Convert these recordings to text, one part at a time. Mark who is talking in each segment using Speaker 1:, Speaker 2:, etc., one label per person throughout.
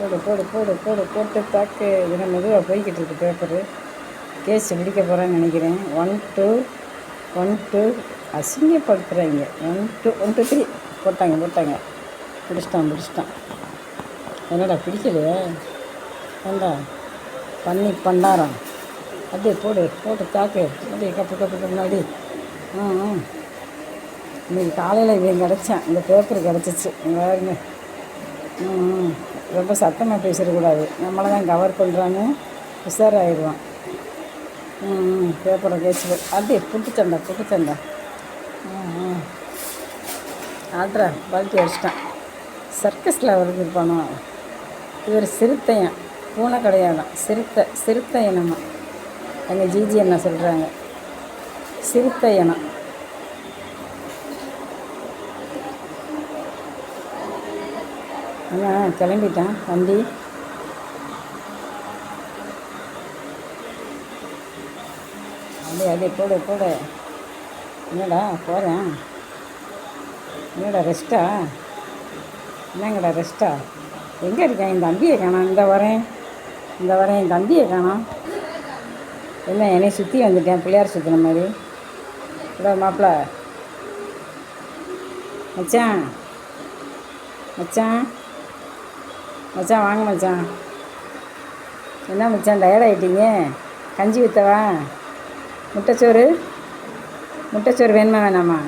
Speaker 1: போடு போடு போடு போடு போட்டு தாக்கு இது மெதுவாக போய்கிட்டு இருக்கு பேப்பரு கேஸ் பிடிக்க போகிறேன்னு நினைக்கிறேன். One two one two அசிங்கப்படுத்துகிறாங்க one two one two three போட்டாங்க போட்டாங்க. பிடிச்சிட்டான் பிடிச்சிட்டான். என்னடா பிடிக்கலையே? ஏண்டா? பண்ணி பண்டாரம் அப்படியே போடு போட்டு தாக்கு அப்படியே கப்பு கப்பு முன்னாடி. ஆ ஆ இன்னைக்கு காலையில் இவன் கிடச்சேன். இந்த பேப்பர் கிடச்சிச்சு. இங்க பாருங்க. ம் ம். ரொம்ப சத்தமாக பேசிடக்கூடாது. நம்மளை தான் கவர் பண்ணுறான்னு உஷாராயிடுவான். ம் ம் பேப்பரை கேச்சு அப்படியே புட்டுச்சண்டை புட்டுச்சண்டை ம் ம். ஆட்ரா பல்ட்டி அடிச்சிட்டான். சர்க்கஸில் இருப்பானோ? இவர் சிறுத்தையன் பூனை கிடையாதான் சிறுத்தை சிறுத்தை எங்கள் ஜிஜி என்ன சொல்கிறாங்க சிறுத்தை இனம் என்ன கிளம்பிட்டான் வண்டி. அப்படியே அப்படியே போடு போடு. என்னடா போகிறேன் என்னடா ரெஸ்ட்டா என்னங்கடா ரெஸ்ட்டா எங்கே இருக்கேன் என் தம்பியை காணோம். இந்த வரேன். இந்த வரேன். என் தம்பியை காணோம். என்ன என்னை சுற்றி வந்துட்டேன். பிள்ளையார் சுற்றின மாதிரி. இதோ மாப்பிள்ள மச்சான். மச்சான். மச்சான் வாங்க மச்சான். என்ன மச்சான் டயர்ட் ஆகிட்டீங்க கஞ்சி விற்றவா முட்டைச்சோறு? முட்டைச்சோறு வேணுமா வேணாமா?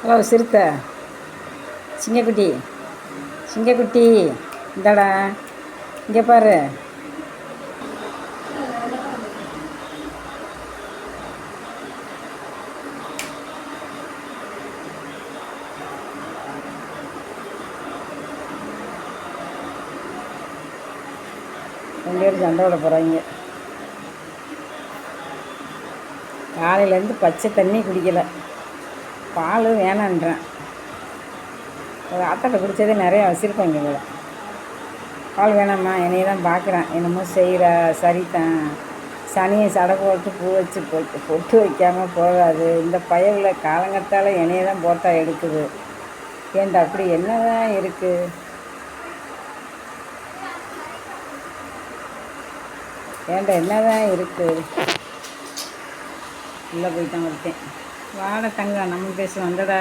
Speaker 1: ஹலோ சிறுத்தை. சிங்கக்குட்டி. சிங்கக்குட்டி இந்தாடா. இங்கே பாரு. ரெண்டு பேரும் சண்டை விட போகிறாங்க காலையிலேருந்து பச்சை தண்ணி குடிக்கலை. பால் வேணான்றேன். ஒரு ஆத்தாட்ட குடித்ததே நிறையா வச்சுருப்பாங்க போல. பால் வேணாம்மா என்னைய தான் பார்க்குறேன். என்னமோ செய்கிற சரிதான் சனியை சடை போட்டு பூ வச்சு போட்டு பொட்டு வைக்காமல் போகாது. இந்த பயவில் காலங்கத்தால் என்னைய தான் போட்டா எடுக்குது. ஏன்டா அப்படி என்ன தான் இருக்குது ஏன்டா என்னதான் இருக்குது உள்ளே போயிட்டான் ஒருத்தன் வாட தங்கம் நம்ம பேச வந்தடா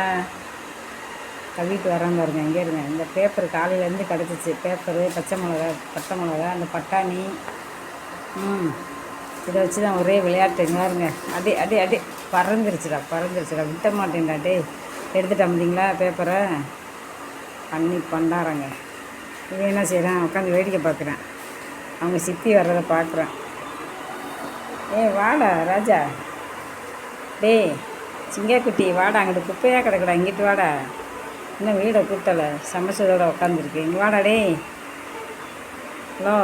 Speaker 1: கவிட்டு வரேன் பாருங்க எங்கே இருங்க. இந்த பேப்பர் காலையிலேருந்து கிடச்சிச்சு. பேப்பரு பச்சை மிளகா பட்டை மிளகா அந்த பட்டாணி. ம் இதை வச்சு தான் ஒரே விளையாட்டு. பாருங்க. அடி அடி அடி. பறந்துருச்சுடா பறந்துருச்சுடா. விட்ட மாட்டேன்டா டே எடுத்துட்டு வந்தீங்களா பேப்பரை பண்ணி பண்டாரங்க. இவன் என்ன செய்கிறான் உட்காந்து வேடிக்கை பார்க்குறேன். அவங்க சித்தி வர்றதை பார்க்குறேன். ஏய் வாடா ராஜா. டேய் சிங்கக்குட்டி வாடா அங்கிட்டு குப்பையாக கிடக்குடா இங்கிட்டு வாடா. இன்னும் வீடை கூட்டலை சமைச்சதோட உட்காந்துருக்கு இங்கே வாடா டேய். ஹலோ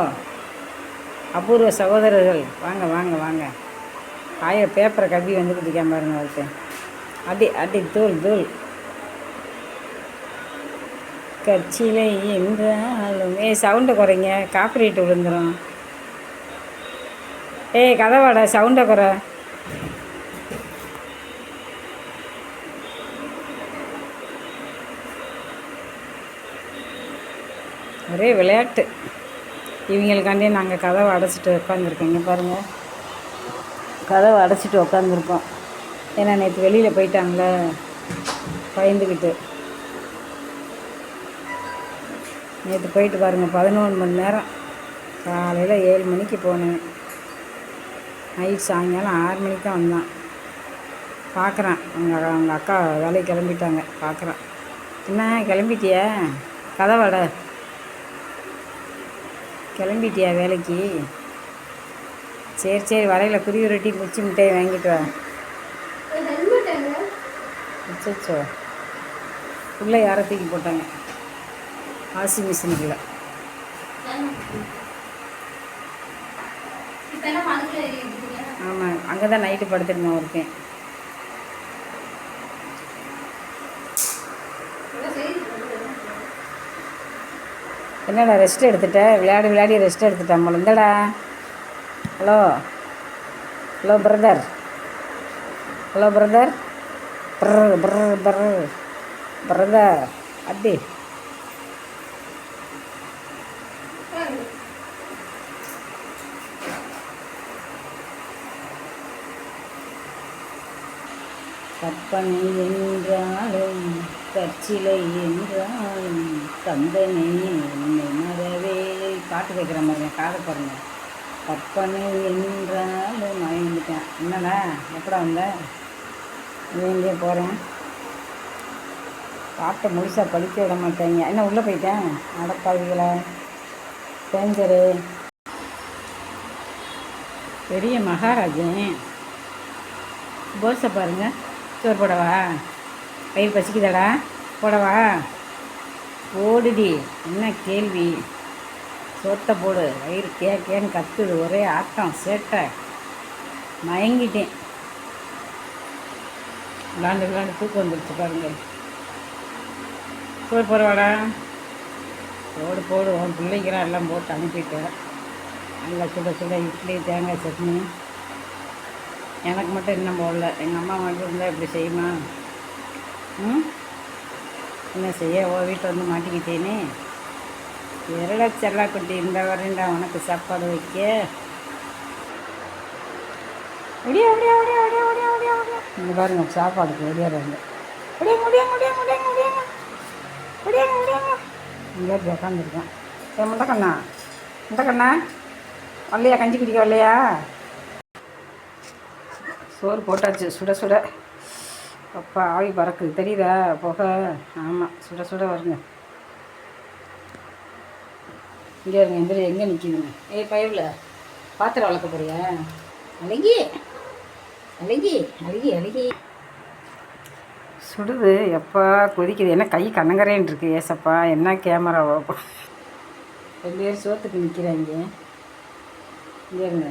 Speaker 1: அபூர்வ சகோதரர்கள். வாங்க வாங்க வாங்க. ஆயிரம் பேப்பரை கவி வந்துக்கிட்டு இருக்கேன் பாருங்க ஒருத்தன். அடி அடி தூள் தூள். கட்சியில் என்றாலும். ஏ சவுண்டை குறைங்க. காப்பிரைட் விழுந்துடும் ஏய் கதவாடா சவுண்டை குறை. ஒரே விளையாட்டு. இவங்களுக்காண்டே நாங்கள் கதவை அடைச்சிட்டு உட்காந்துருக்கோம் இங்கே பாருங்கள் கதவை அடைச்சிட்டு உட்காந்துருக்கோம் ஏன்னா நேற்று வெளியில் போயிட்டாங்களே பயந்துக்கிட்டு நேற்று போயிட்டு பாருங்கள் பதினொன்று மணி நேரம். காலையில் ஏழு மணிக்கு போனேன். நைட் சாயங்காலம் ஆறு மணிக்கு தான் வந்தான். பார்க்குறேன் அவங்க அவங்க அக்கா வேலைக்கு கிளம்பிட்டாங்க. பார்க்குறேன் என்ன கிளம்பிட்டியா? கதவாட கிளம்பிட்டியா வேலைக்கு? சரி சரி வரையில் குருவி ரொட்டி முச்சி மிட்டாய் வாங்கிட்டு வா. அச்சோ உள்ளே யாரை தூக்கி போட்டாங்க. வாஷிங் மிஷினுக்குள்ள ஆமாம் அங்கே தான் நைட்டு படுத்துருந்தேன் இருக்கேன். என்னடா ரெஸ்ட் எடுத்துட்ட? விளையாடி விளையாடி ரெஸ்ட் எடுத்துட்டேன் போல. இந்தடா. Hello hello brother hello brother brother brother brother brother அப்படி பணி என்றாலும் கற்சிலை என்றாலும் கந்தனே உன்னை மறவே. பாட்டு கேட்குற மாதிரி காதை பாருங்க. கற்பனை என்றாலும் மயந்துட்டேன் என்னடா எப்படா வந்த? வேண்டிய போகிறேன் பாட்டை முழுசாக படிக்க விட மாட்டேங்க. என்ன உள்ளே போயிட்டேன்? அடப்பாவிகளை. டேஞ்சரு பெரிய மகாராஜன். போஸை பாருங்கள் சோறு போடவா? பயிர் பசிக்குதாடா? போடவா? ஓடுடி என்ன கேள்வி? சோத்தை போடு. வயிறு கே கேன்னு கத்துது. ஒரே ஆட்டம். சேட்டை. மயங்கிட்டேன். விளாண்டு விளாண்டு தூக்கம் வந்துடுச்சு பாருங்க. சோறு போடவாடா? போடு போடு. உன் பிள்ளைக்கெல்லாம் எல்லாம் போட்டு அனுப்பிட்டேன். நல்லா சுட சுட இட்லி தேங்காய் சட்னி. எனக்கு மட்டும் இன்னும் போடல? எங்கள் அம்மா மட்டும் இருந்தால் இப்படி செய்யுமா? ம்? என்ன செய்ய? ஓ வீட்டில் வந்து மாட்டிக்கிட்டேனே. எரலை செல்லா குட்டி இந்த வரேன்டா உனக்கு சாப்பாடு வைக்க. ஒடியா ஒடியா ஒடியா ஒடியா ஒடியா ஒடியா ஒடியா இங்கே பாருங்க சாப்பாடுக்கு ஒடியாடுறாங்க ஒடியா முடியா முடியா முடியா முடியாங்க முடியாங்க. முடியாங்க இங்கே உட்காந்துருக்கேன் ஏ முண்டக்கண்ணா முண்டக்கண்ணா வரலையா கஞ்சி குடிக்க வரலையா சோறு போட்டாச்சு சுட சுட. அப்பா ஆவி பறக்குது. தெரியுதா? புகை. ஆமாம் சுட சுட வருங்க. இங்கே இருங்க எந்திரி எங்கே நிற்கிதுங்க ஏய் பயவில். பாத்திரம் வளர்க்க போறியா? அழகி. அழகி அழகி அழகி. சுடுது. எப்பா கொதிக்குது. என்ன கை கண்ணங்கரேன் இருக்கு ஏசப்பா. என்ன கேமராவோ ரெண்டு பேர் சோத்துக்கு நிற்கிறாங்க இங்கே இருங்க.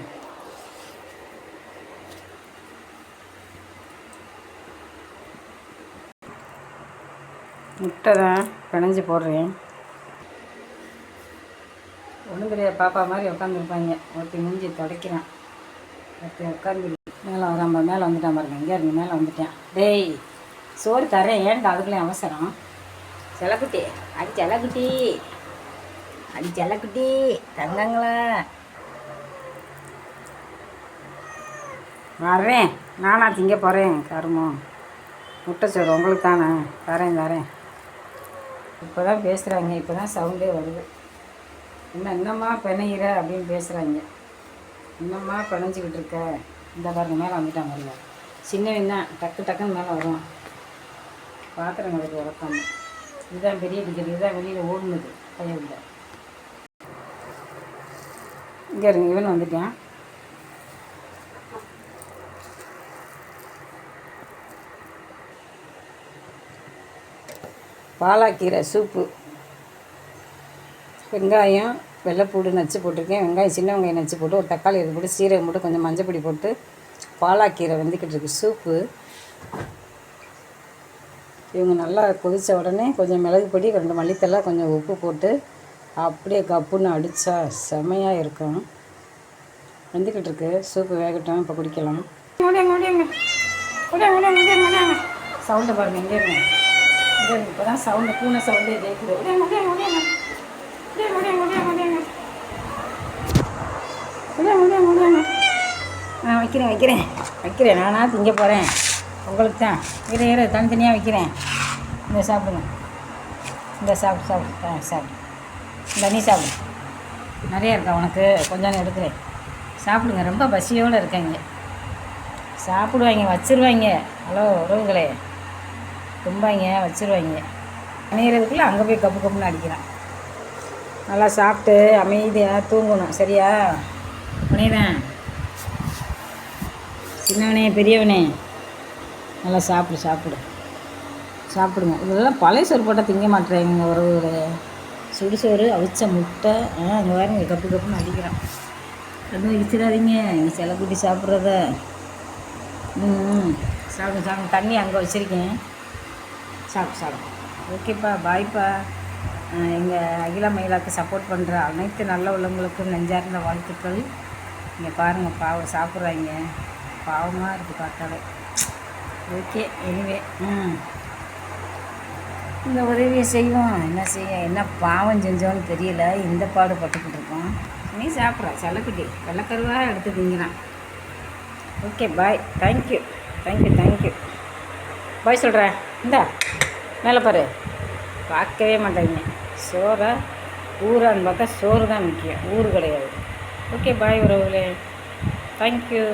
Speaker 1: முட்டை தான் பிணைஞ்சு போடுறேன். ஒன்றும் கிடையாது பாப்பா மாதிரி உட்காந்துருப்பாங்க ஒருத்தி மூஞ்சி துடைக்கிறான். ஒருத்தி உட்காந்து மேலே வராம மேலே வந்துட்டான் பாருங்க. இங்கே இருந்து மேலே வந்துட்டேன். டேய் சோறு தரேன் ஏன்டா அதுக்குள்ளே அவசரம்? செலக்குட்டி அடி செலக்குட்டி அடி செலக்குட்டி தங்கங்களா? வரேன் நானா திங்க போகிறேன் கருமம். முட்டை சோறு உங்களுக்கு தானே? தரேன் தரேன். இப்போ தான் பேசுகிறாங்க இப்போ தான் சவுண்டே வருது. என்ன என்னம்மா பிணையிற அப்படின்னு பேசுகிறாங்க என்னம்மா பிணைஞ்சிக்கிட்டு இருக்க? இந்த பாருங்க மேலே வந்துட்டான் இல்லை சின்னவன் தான் டக்கு டக்குன்னு மேலே வரும் பாத்திரம் கிடக்கு உடக்காம இதுதான் பெரிய டிக்கெட் இதுதான் வெளியில் ஓடுனது கையில் இங்கே இருங்க இவன் வந்துட்டான். பாலாக்கீரை சூப்பு. வெங்காயம் வெள்ளைப்பூடு நச்சு போட்டிருக்கேன். வெங்காயம் சின்ன வெங்காயம் நச்சு போட்டு ஒரு தக்காளி இது போட்டு சீரகம் போட்டு கொஞ்சம் மஞ்சப்பொடி போட்டு பாலாக்கீரை வெந்துக்கிட்டு இருக்கு. சூப்பு. இவங்க நல்லா கொதித்த உடனே கொஞ்சம் மிளகு பொடி ரெண்டு மல்லித்தலை கொஞ்சம் உப்பு போட்டு அப்படியே கப்புன்னு அடித்தா செமையாக இருக்கும். வெந்துக்கிட்டு இருக்கு. சூப்பு வேகட்டும் இப்போ குடிக்கலாம். சவுண்டை பாருங்க இங்கே இருங்க இங்கே இருங்க. இப்போ தான் சவுண்டு பூனை சவுண்டே கேட்குது நான் வைக்கிறேன் வைக்கிறேன். வைக்கிறேன். நானாக திங்க போகிறேன் உங்களுக்கு தான். இரு இரு தனித்தனியாக வைக்கிறேன். இந்த சாப்பிடுங்க. இந்த சாப்பிடு சாப்பிடு. ஆ சாப்பிடு. இந்த நீ சாப்பிடு. நிறையா இருக்கா உனக்கு? கொஞ்சம் எடுக்கிறேன் சாப்பிடுங்க. ரொம்ப பசியோடு இருக்கேன் இங்கே சாப்பிடுவாங்க வச்சுருவாங்க. ஹலோ உறவுகளே. தும்பாங்க வச்சுருவாங்க. அணையிறதுக்குள்ளே அங்கே போய் கப்பு கப்புன்னு அடிக்கிறான். நல்லா சாப்பிட்டு அமைதியாக தூங்கணும். சரியா? உனையதான் சின்னவனே பெரியவனே. நல்லா சாப்பிடு சாப்பிடு. சாப்பிடுங்க. இதெல்லாம் பழைய சோறு போட்டால் திங்க மாட்டேறாங்க உறவுகளே சுடுசோறு அவிச்ச முட்டை. ஆ அங்கே இங்கே கப்பு கப்புன்னு அடிக்கிறான். எதுவும் இடிச்சிடாதீங்க. நீங்கள் செல்லக்குட்டி சாப்பிட்றத. ம் சாப்பிடுங்க சாப்பிடுங்க தண்ணி அங்கே வச்சுருக்கேன். சாப்பிடு சாப்பிடு ஓகேப்பா பாய்ப்பா. எங்கள் அகிலா மயிலாக்கு சப்போர்ட் பண்ணுற அனைத்து நல்ல உள்ளவங்களுக்கும் நெஞ்சார்ந்த வாழ்த்துக்கள். இங்கே பாருங்கள் பாவம் சாப்பிட்றாங்க. பாவமாக இருக்குது பார்த்தாலே. ஓகே எனிவே ம். இந்த உதவியை செய்வோம். என்ன செய்ய என்ன பாவம் செஞ்சோன்னு தெரியல. இந்த பாடு பட்டுக்கிட்டு இருக்கோம். நீ சாப்பிட்ற செல்லக்குட்டி. வெள்ளக்கருவாக எடுத்து திங்கிறான் okay bye thank you thank you thank you bye சொல்கிறேன் இந்தா. மேலே பாரு. பார்க்கவே மாட்டாங்க சோறை ஊரான்னு பார்த்தா சோறு தான் முக்கியம். ஊர் கிடையாது. ஓகே பாய் உறவுகளே. தேங்க்யூ